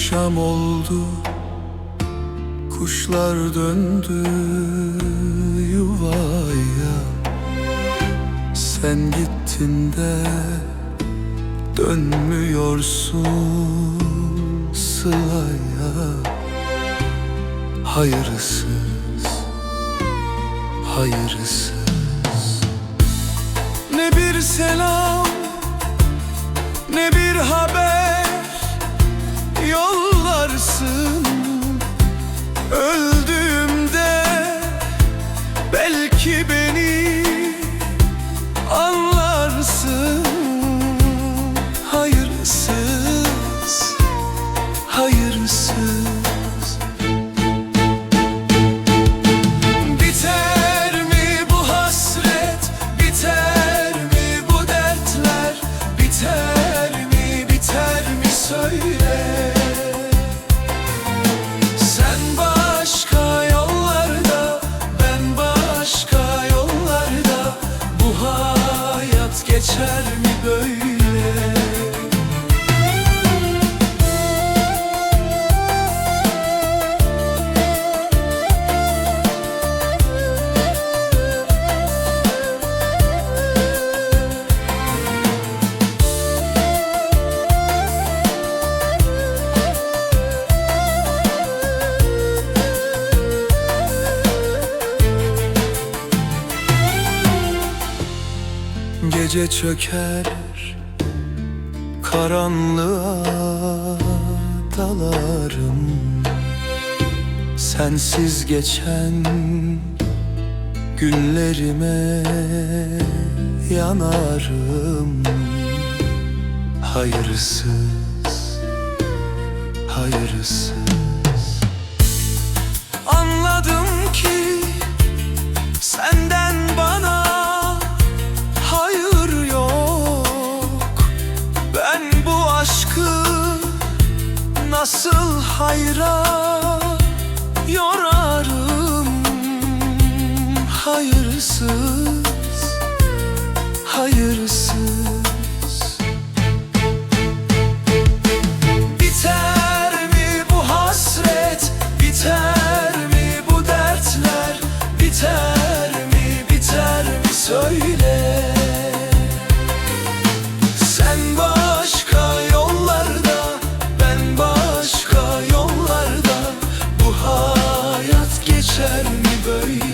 Akşam oldu Kuşlar döndü yuvaya. Sen gittin de Dönmüyorsun sılaya Hayırsız Hayırsız Ne bir selam Ne bir haber Keep it. Böyle. Gece çöker Karanlığa dalarım Sensiz geçen Günlerime yanarım. Hayırsız Hayırsız nasıl hayra yorarım hayırsız hayırsız. Biter mi bu hasret biter mi bu dertler biter Sorry.